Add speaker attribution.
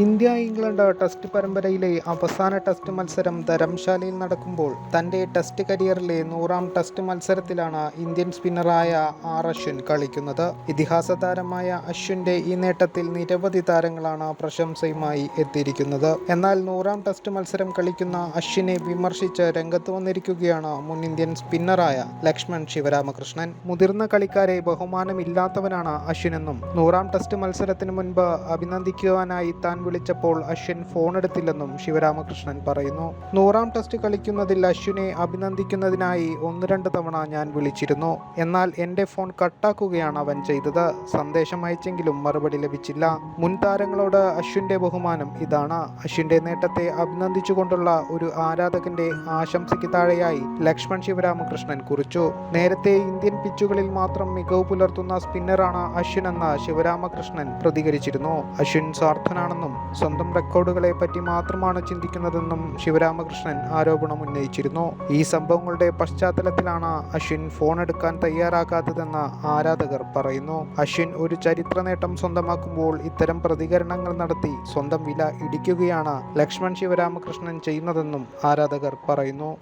Speaker 1: India England test പരമ്പരയിലെ അവസാന test മത്സരം ധരംശാലയിൽ നടക്കുമ്പോൾ തന്റെ ടെസ്റ്റ് കരിയറിലെ നൂറാം ടെസ്റ്റ് മത്സരത്തിലാണ് ഇന്ത്യൻ സ്പിന്നറായ ആർ അശ്വിൻ കളിക്കുന്നത്. ഇതിഹാസ താരമായ അശ്വിന്റെ ഈ നേട്ടത്തിൽ നിരവധി താരങ്ങളാണ് പ്രശംസയുമായി എത്തിയിരിക്കുന്നത്. എന്നാൽ നൂറാം ടെസ്റ്റ് മത്സരം കളിക്കുന്ന അശ്വിനെ വിമർശിച്ച് രംഗത്ത് വന്നിരിക്കുകയാണ് മുൻ ഇന്ത്യൻ സ്പിന്നറായ ലക്ഷ്മൺ ശിവരാമകൃഷ്ണൻ. മുതിർന്ന കളിക്കാരെ ബഹുമാനമില്ലാത്തവനാണ് അശ്വിനെന്നും നൂറാം ടെസ്റ്റ് മത്സരത്തിന് മുൻപ് അഭിനന്ദിക്കുവാനായി താൻ വിളിച്ചപ്പോൾ അശ്വിൻ ഫോണെടുത്തില്ലെന്നും ശിവരാമകൃഷ്ണൻ പറയുന്നു. നൂറാം ടെസ്റ്റ് കളിക്കുന്നതിൽ അശ്വിനെ അഭിനന്ദിക്കുന്നതിനായി ഒന്ന് രണ്ട് തവണ ഞാൻ വിളിച്ചിരുന്നു. എന്നാൽ എന്റെ ഫോൺ കട്ടാക്കുകയാണ് അവൻ ചെയ്തത്. സന്ദേശം അയച്ചെങ്കിലും മറുപടി ലഭിച്ചില്ല. മുൻ താരങ്ങളോട് അശ്വിന്റെ ബഹുമാനം ഇതാണ്. അശ്വിന്റെ നേട്ടത്തെ അഭിനന്ദിച്ചുകൊണ്ടുള്ള ഒരു ആരാധകന്റെ ആശംസയ്ക്ക് താഴെയായി ലക്ഷ്മൺ ശിവരാമകൃഷ്ണൻ കുറിച്ചു. നേരത്തെ ഇന്ത്യൻ പിച്ചുകളിൽ മാത്രം മികവ് പുലർത്തുന്ന സ്പിന്നറാണ് അശ്വിൻ എന്ന ശിവരാമകൃഷ്ണൻ പ്രതികരിച്ചിരുന്നു. അശ്വിൻ സ്വാർത്ഥനാണെന്നും സ്വന്തം റെക്കോർഡുകളെ പറ്റി മാത്രമാണ് ചിന്തിക്കുന്നതെന്നും ശിവരാമകൃഷ്ണൻ ആരോപണം ഉന്നയിച്ചിരുന്നു. ഈ സംഭവങ്ങളുടെ പശ്ചാത്തലത്തിലാണ് അശ്വിൻ ഫോൺ എടുക്കാൻ തയ്യാറാകാത്തതെന്ന് ആരാധകർ പറയുന്നു. അശ്വിൻ ഒരു ചരിത്ര നേട്ടം സ്വന്തമാക്കുമ്പോൾ ഇത്തരം പ്രതികരണങ്ങൾ നടത്തി സ്വന്തം വില ഇടിക്കുകയാണ് ലക്ഷ്മൺ ശിവരാമകൃഷ്ണൻ ചെയ്യുന്നതെന്നും ആരാധകർ പറയുന്നു.